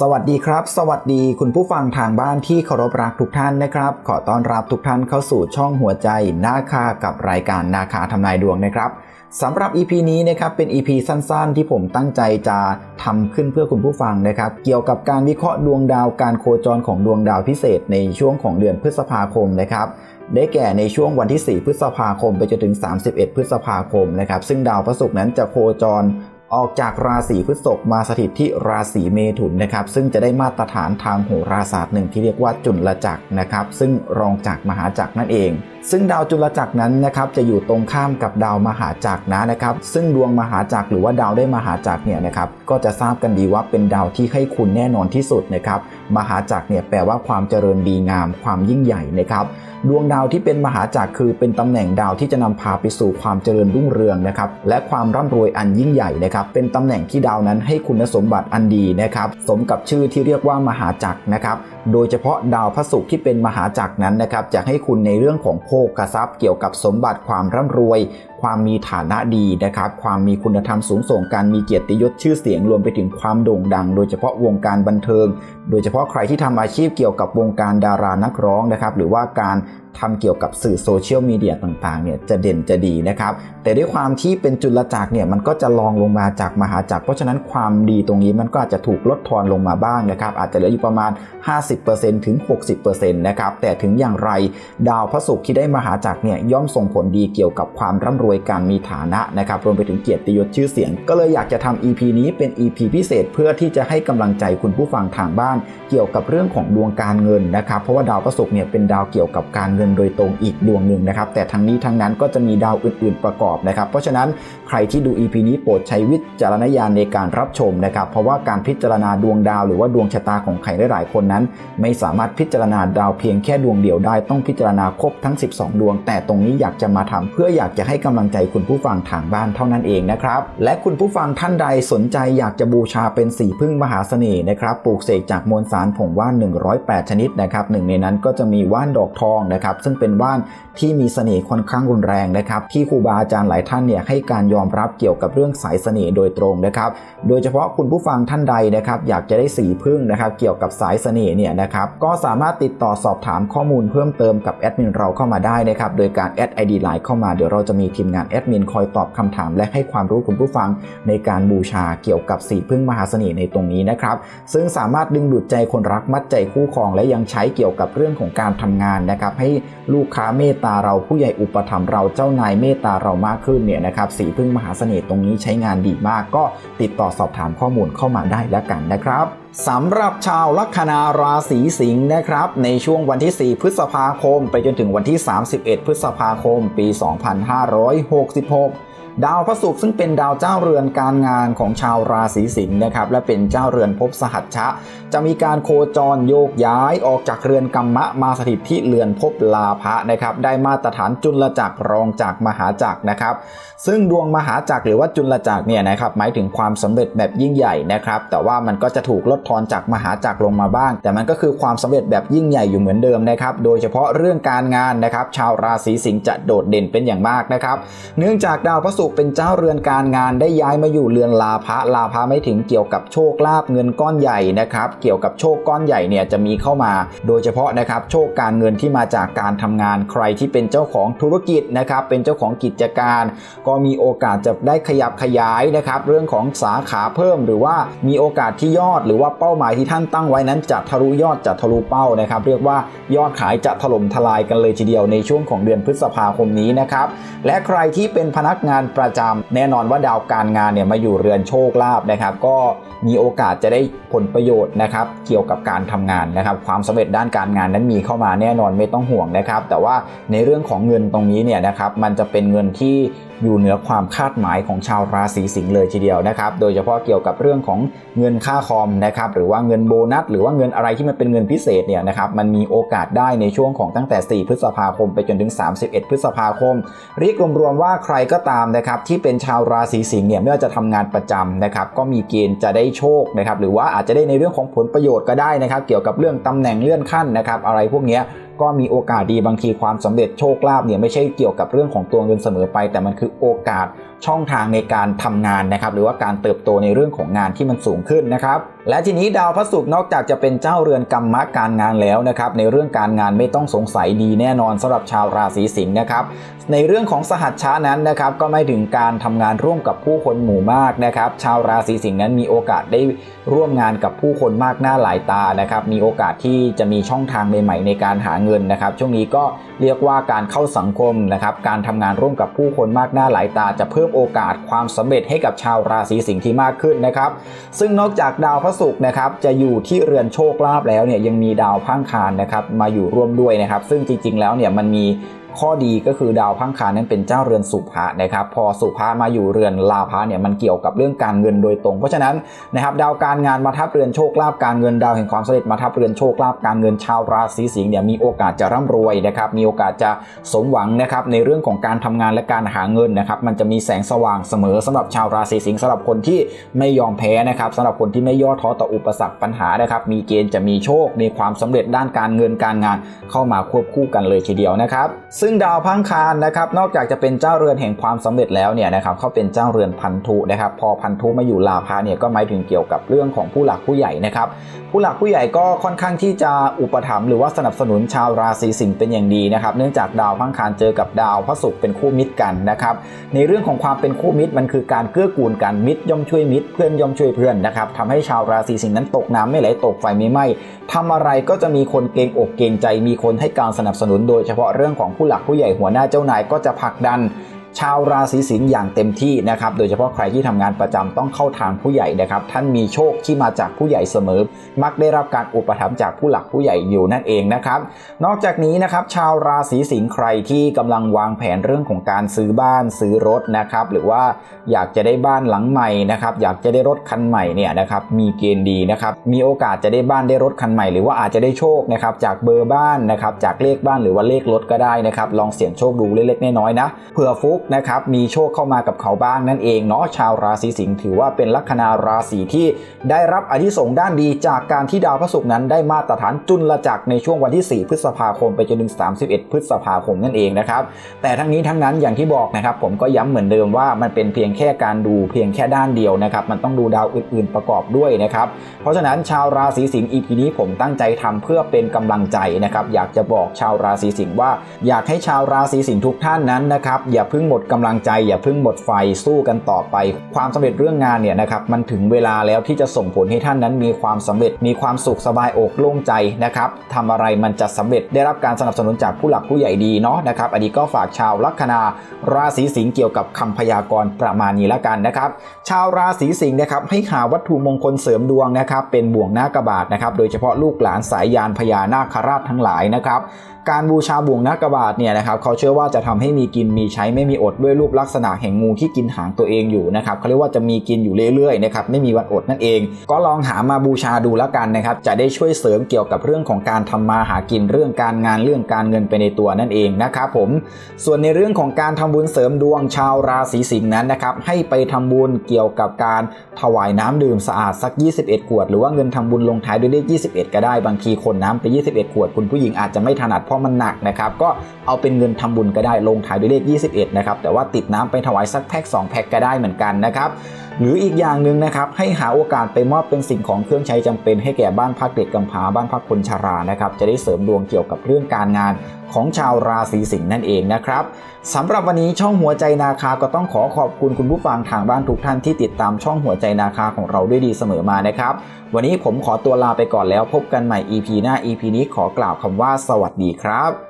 สวัสดีครับ สวัสดีคุณผู้ฟังทางบ้านที่เคารพรักทุกท่านนะครับ ขอต้อนรับทุกท่านเข้าสู่ช่องหัวใจนาคากับรายการนาคาทำนายดวงนะครับสำหรับ EP นี้นะครับเป็น EP สั้นๆ ที่ผมตั้งใจจะทำขึ้นเพื่อคุณผู้ฟังนะครับ เกี่ยวกับการวิเคราะห์ดวงดาวการโคจรของดวงดาวพิเศษในช่วงของเดือนพฤษภาคมนะครับได้แก่ในช่วงวันที่ 4 พฤษภาคม ไปจนถึง 31 พฤษภาคมนะครับซึ่งดาวพระศุกร์นั้นจะโคจร ออกจากราศีพฤษภมาสถิตที่ราศีเมถุนนะครับ ซึ่งจะได้มาตรฐานทางโหราศาสตร์หนึ่งที่เรียกว่าจุลจักรนะครับ ซึ่งรองจากมหาจักรนั่นเอง ซึ่งดาวจุลจักรนั้นนะครับจะอยู่ตรงข้ามกับดาวมหาจักรนะนะครับ ซึ่งดวงมหาจักรหรือว่าดาวได้มหาจักรเนี่ยนะครับก็จะทราบกันดีว่าเป็นดาวที่ให้คุณแน่นอนที่สุดนะครับ มหาจักรเนี่ยแปลว่าความเจริญดีงาม ความยิ่งใหญ่นะครับ ดวงดาวที่เป็นมหาจักรคือเป็นตำแหน่งดาวที่จะนำพาไปสู่ความเจริญรุ่งเรืองนะครับและความร่ำรวยอันยิ่งใหญ่นะครับเป็นตำแหน่งที่ดาวนั้นให้คุณสมบัติอันดีนะครับสมกับชื่อที่เรียกว่ามหาจักรนะครับโดยเฉพาะดาวพระศุกร์ที่เป็นมหาจักรนั้นนะครับจะให้คุณในเรื่องของโภคทรัพย์ เกี่ยวกับสมบัติความร่ำรวย ความมีฐานะดีนะครับความมีคุณธรรมสูงส่งการมีเกียรติยศชื่อเสียงรวมไปถึงความโด่งดัง โดยเฉพาะวงการบันเทิง โดยเฉพาะใครที่ทำอาชีพเกี่ยวกับวงการดารานักร้องนะครับหรือว่าการ ทำเกี่ยวกับสื่อโซเชียลมีเดียต่างๆเนี่ยจะเด่นจะดีนะครับ แต่ด้วยความที่เป็นจุลจักรเนี่ยมันก็จะลองลงมาจากมหาจักร เพราะฉะนั้นความดีตรงนี้มันก็อาจจะถูกลดทอนลงมาบ้างนะครับ อาจจะเหลืออยู่ประมาณ 50%ถึง 60%นะครับ แต่ถึงอย่างไรดาวพระศุกร์ที่ได้มหาจักรเนี่ยย่อมส่งผลดีเกี่ยวกับความร่ำรวยการมีฐานะนะครับ รวมไปถึงเกียรติยศชื่อเสียง ก็เลยอยากจะทำ EP นี้เป็น EP พิเศษเพื่อที่จะให้กำลังใจคุณผู้ฟังทางบ้าน เกี่ยวกับเรื่องของดวงการเงินนะครับ เพราะว่าดาวพระศุกร์เนี่ยเป็นดาวเกี่ยวกับการเงินโดยตรงอีกดวงหนึ่งนะครับ แต่ทั้งนี้ทั้งนั้นก็จะมีดาวอื่น ๆประกอบนะครับ เพราะฉะนั้นใครที่ดู EP นี้โปรดใช้วิจารณญาณในการรับชมนะครับ เพราะว่าการพิจารณาดวงดาวหรือว่าดวงชะตาของใครหลายๆคนนั้น ไม่สามารถพิจารณาดาวเพียงแค่ดวงเดียวได้ ต้องพิจารณาครบทั้ง 12 ดวง แต่ตรงนี้อยากจะมาทำเพื่ออยากจะให้กำลังใจคุณผู้ฟังทางบ้านเท่านั้นเองนะครับ และคุณผู้ฟังท่านใดสนใจอยากจะบูชาเป็นสีพึ่งมหาเสน่ห์นะครับ ปลูกเสกจากมวลสารผงว่าน 108 ชนิดนะครับหนึ่งในนั้นก็จะมีว่านดอกทองนะครับซึ่งเป็นว่านที่มีเสน่ห์ค่อนข้างรุนแรงนะครับที่ครูบาอาจารย์หลายท่านเนี่ยให้การยอมรับเกี่ยวกับเรื่องสายเสน่ห์โดยตรงนะครับ โดยเฉพาะคุณผู้ฟังท่านใดนะครับอยากจะได้สีพึ่งนะครับเกี่ยวกับสายเสน่ห์เนี่ยนะครับก็สามารถติดต่อสอบถามข้อมูลเพิ่มเติมกับแอดมินเราเข้ามาได้นะครับโดยการแอดไอดีไลน์เข้ามาเดี๋ยวเราจะมีทีมงานแอดมินคอยตอบคำถาม และให้ความรู้คุณผู้ฟังในการบูชาเกี่ยวกับสีพึ่งมหาเสน่ห์ในตรงนี้นะครับซึ่งสามารถดึงดูดใจคนรักมัดใจคู่ครอง และยังใช้เกี่ยวกับเรื่องของการทำงานนะครับให้ลูกค้าเมตตาเราผู้ใหญ่อุปถัมภ์เราเจ้านายเมตตาเรามากขึ้นเนี่ยนะครับสีพึ่งมหาเสน่ห์ตรงนี้ใช้งานดีมาก ก็ติดต่อสอบถามข้อมูลเข้ามาได้แล้วกันนะครับสำหรับชาวลัคนาราศีสิงห์นะครับ ในช่วงวันที่ 4 พฤษภาคม ไปจนถึงวันที่ 31 พฤษภาคม ปี 2566 ดาวพระศุกร์ซึ่งเป็นดาวเจ้าเรือนการงานของชาวราศีสิงห์นะครับและเป็นเจ้าเรือนภพสหัชชะ จะมีการโคจรโยกย้ายออกจากเรือนกรรมะมาสถิตที่เรือนภพลาภะนะครับได้มาตรฐานจุลจักรรองจากมหาจักรนะครับ ซึ่งดวงมหาจักรหรือว่าจุลจักรเนี่ยนะครับหมายถึงความสำเร็จแบบยิ่งใหญ่นะครับแต่ว่ามันก็จะถูกลดทอนจากมหาจักรลงมาบ้าง แต่มันก็คือความสำเร็จแบบยิ่งใหญ่อยู่เหมือนเดิมนะครับโดยเฉพาะเรื่องการงานนะครับชาวราศีสิงห์จะโดดเด่นเป็นอย่างมากนะครับเนื่องจากดาวพระศุกเป็นเจ้าเรือนการงานได้ย้ายมาอยู่เรือนลาภะลาภะไม่ถึงเกี่ยวกับโชคลาภเงินก้อนใหญ่นะครับเกี่ยวกับโชคก้อนใหญ่เนี่ยจะมีเข้ามา โดยเฉพาะนะครับโชคการเงินที่มาจากการทำงานใครที่เป็นเจ้าของธุรกิจนะครับเป็นเจ้าของกิจการ ก็มีโอกาสจะได้ขยับขยายนะครับเรื่องของสาขาเพิ่ม หรือว่ามีโอกาสที่ยอด หรือว่าเป้าหมายที่ท่านตั้งไว้นั้นจะทะลุยอดจะทะลุเป้านะครับเรียกว่ายอดขายจะถล่มทลายกันเลยทีเดียวในช่วงของเดือนพฤษภาคมนี้นะครับและใครที่เป็นพนักงานประจำ แน่นอนว่าดาวการงานเนี่ยมาอยู่เรือนโชคลาภนะครับ ก็มีโอกาสจะได้ผลประโยชน์นะครับเกี่ยวกับการทำงานนะครับความสำเร็จด้านการงานนั้นมีเข้ามาแน่นอนไม่ต้องห่วงนะครับ แต่ว่าในเรื่องของเงินตรงนี้เนี่ยนะครับมันจะเป็นเงินที่อยู่เหนือความคาดหมายของชาวราศีสิงห์เลยทีเดียวนะครับ โดยเฉพาะเกี่ยวกับเรื่องของเงินค่าคอมนะครับ หรือว่าเงินโบนัส หรือว่าเงินอะไรที่มันเป็นเงินพิเศษเนี่ยนะครับ มันมีโอกาสได้ในช่วงของตั้งแต่ 4 พฤษภาคม ไปจนถึง 31 พฤษภาคม เรียกรวมๆว่าใครก็ตามนะครับที่เป็นชาวราศีสิงห์เนี่ยไม่ว่าจะทำงานประจำนะครับ ก็มีเกณฑ์จะได้โชคนะครับ หรือว่าอาจจะได้ในเรื่องของผลประโยชน์ก็ได้นะครับ เกี่ยวกับเรื่องตำแหน่งเลื่อนขั้นนะครับ อะไรพวกเนี้ย ก็มีโอกาสดีบางทีความสำเร็จโชคลาภเนี่ยไม่ใช่เกี่ยวกับเรื่องของตัวเงินเสมอไป แต่มันคือโอกาสช่องทางในการทำงานนะครับหรือว่าการเติบโตในเรื่องของงานที่มันสูงขึ้นนะครับและทีนี้ดาวพระศุกร์นอกจากจะเป็นเจ้าเรือนกรรมะการงานแล้วนะครับในเรื่องการงานไม่ต้องสงสัยดีแน่นอนสำหรับชาวราศีสิงห์นะครับในเรื่องของสหัชชานั้นนะครับก็ไม่ถึงการทำงานร่วมกับผู้คนหมู่มากนะครับชาวราศีสิงห์นั้นมีโอกาสได้ร่วมงานกับผู้คนมากหน้าหลายตานะครับมีโอกาสที่จะมีช่องทางใหม่ๆในการหาเงินนะครับช่วงนี้ก็เรียกว่าการเข้าสังคมนะครับการทำงานร่วมกับผู้คนมากหน้าหลายตาจะเพิ่มโอกาสความสำเร็จให้กับชาวราศีสิงห์ที่มากขึ้นนะครับ ซึ่งนอกจากดาวพระศุกร์นะครับจะอยู่ที่เรือนโชคลาภแล้วเนี่ยยังมีดาวพังคารนะครับมาอยู่ร่วมด้วยนะครับ ซึ่งจริงๆแล้วเนี่ยมันมี ข้อดีก็คือดาวพังคานั้นเป็นเจ้าเรือนสุภะนะครับ พอสุภะมาอยู่เรือนลาภะเนี่ยมันเกี่ยวกับเรื่องการเงินโดยตรง เพราะฉะนั้นนะครับดาวการงานมาทับเรือนโชคลาภการเงินดาวแห่งความสำเร็จมาทับเรือนโชคลาภการเงินชาวราศีสิงห์เนี่ยมีโอกาสจะร่ำรวยนะครับมีโอกาสจะสมหวังนะครับในเรื่องของการทำงานและการหาเงินนะครับมันจะมีแสงสว่างเสมอสำหรับชาวราศีสิงห์สำหรับคนที่ไม่ยอมแพ้นะครับสำหรับคนที่ไม่ย่อท้อต่ออุปสรรคปัญหานะครับมีเกณฑ์จะมีโชคมีความสำเร็จด้านการเงินการงานเข้ามาควบคู่กันเลยทีเดียวนะครับซึ่งึ่งดาวพังคารนะครับนอกจากจะเป็นเจ้าเรือนแห่งความสำเร็จแล้วเนี่ยนะครับเขาเป็นเจ้าเรือนพันธุนะครับ พอพันธุมาอยู่ลาภะเนี่ยก็หมายถึงเกี่ยวกับเรื่องของผู้หลักผู้ใหญ่นะครับ ผู้หลักผู้ใหญ่ก็ค่อนข้างที่จะอุปถัมภ์หรือว่าสนับสนุนชาวราศีสิงห์เป็นอย่างดีนะครับ เนื่องจากดาวพังคารเจอกับดาวพระศุกร์เป็นคู่มิตรกันนะครับ ในเรื่องของความเป็นคู่มิตรมันคือการเกื้อกูลกันมิตรย่อมช่วยมิตรเพื่อนย่อมช่วยเพื่อนนะครับทำให้ชาวราศีสิงห์นั้นตกน้ำไม่ไหลตกไฟไม่ไหม้ทำอะไรก็จะมีคนเกรงอกเกรงใจมีคนให้การสนับสนุนโดยเฉพาะเรื่องของผู้หลักผู้ใหญ่หัวหน้าเจ้านายก็จะผลักดัน ชาวราศีสิงห์อย่างเต็มที่นะครับ โดยเฉพาะใครที่ทำงานประจำต้องเข้าทางผู้ใหญ่นะครับ ท่านมีโชคที่มาจากผู้ใหญ่เสมอ มักได้รับการอุปถัมภ์จากผู้หลักผู้ใหญ่อยู่นั่นเองนะครับ นอกจากนี้นะครับ ชาวราศีสิงห์ใครที่กำลังวางแผนเรื่องของการซื้อบ้านซื้อรถนะครับ หรือว่าอยากจะได้บ้านหลังใหม่นะครับ อยากจะได้รถคันใหม่เนี่ยนะครับ มีเกณฑ์ดีนะครับ มีโอกาสจะได้บ้านได้รถคันใหม่ หรือว่าอาจจะได้โชคนะครับ จากเบอร์บ้านนะครับ จากเลขบ้านหรือว่าเลขรถก็ได้นะครับ ลองเสี่ยงโชคดูเล็กๆน้อยๆนะ เผื่อฟุกนะครับมีโชคเข้ามากับเขาบ้างนั่นเองเนาะชาวราศีสิงห์ถือว่าเป็นลัคนาราศีที่ได้รับอนิสงด้านดีจากการที่ดาวพระศุกร์นั้นได้มาตรฐานจุลจักรในช่วงวันที่ 4 พฤษภาคมไปจนถึง 31 พฤษภาคมนั่นเองนะครับแต่ทั้งนี้ทั้งนั้นอย่างที่บอกนะครับผมก็ย้ำเหมือนเดิมว่ามันเป็นเพียงแค่การดูเพียงแค่ด้านเดียวนะครับมันต้องดูดาวอื่น ๆประกอบด้วยนะครับเพราะฉะนั้นชาวราศีสิงห์ EP นี้ผมตั้งใจทำเพื่อเป็นกำลังใจนะครับอยากจะบอกชาวราศีสิงห์ว่า อยากให้ชาวราศีสิงห์ทุกท่านนั้นนะครับอย่าเพิ่งหมดกำลังใจอย่าเพิ่งหมดไฟสู้กันต่อไป ความสำเร็จเรื่องงานเนี่ยนะครับมันถึงเวลาแล้วที่จะส่งผลให้ท่านนั้นมีความสำเร็จมีความสุขสบายอกโล่งใจนะครับทำอะไรมันจะสำเร็จได้รับการสนับสนุนจากผู้หลักผู้ใหญ่ดีเนาะนะครับอันนี้ก็ฝากชาวลัคนาราศีสิงห์เกี่ยวกับคำพยากรณ์ประมาณนี้ละกันนะครับ ชาวราศีสิงห์นะครับให้หาวัตถุมงคลเสริมดวงนะครับเป็นบ่วงหน้ากระบาดนะครับโดยเฉพาะลูกหลานสายยานพญานาคราชทั้งหลายนะครับการบูชาบ่วงนักกระบาดเนี่ยนะครับเขาเชื่อว่าจะทำให้มีกินมีใช้ไม่มีอดด้วยรูปลักษณะแห่งงูที่กินหางตัวเองอยู่นะครับเขาเรียกว่าจะมีกินอยู่เรื่อยๆนะครับไม่มีวันอดนั่นเอง ก็ลองหามาบูชาดูแล้วกันนะครับจะได้ช่วยเสริมเกี่ยวกับเรื่องของการทำมาหากินเรื่องการงานเรื่องการเงินไปในตัวนั่นเองนะครับผมส่วนในเรื่องของการทำบุญเสริมดวงชาวราศีสิงห์นั้นนะครับให้ไปทำบุญเกี่ยวกับการถวายน้ำดื่มสะอาดสัก 21 ขวด หรือว่าเงินทำบุญลงท้ายด้วยเลข 21 ก็ได้บางทีคนน้ำไป 21 ขวด คุณผู้หญิงอาจจะไม่ถนัดเพราะมันหนักนะครับก็เอาเป็นเงินทำบุญก็ได้ลงท้ายด้วยเลข 21นะครับแต่ว่าติดน้ำไปถวายสักแพ็ค2แพ็คก็ได้เหมือนกันนะครับหรืออีกอย่างหนึ่งนะครับให้หาโอกาสไปมอบเป็นสิ่งของเครื่องใช้จำเป็นให้แก่บ้านพักเด็กกำพร้าบ้านพักคนชรานะครับจะได้เสริมดวงเกี่ยวกับเรื่องการงานของชาวราศีสิงห์นั่นเองนะครับสำหรับวันนี้ช่องหัวใจนาคาก็ต้องขอขอบคุณคุณผู้ฟังทางบ้านทุกท่านที่ติดตามช่องหัวใจนาคาของเราด้วยดีเสมอมานะครับ วันนี้ผมขอตัวลาไปก่อนแล้วพบกันใหม่ EP หน้า EP นี้ขอกล่าวคำว่าสวัสดีครับ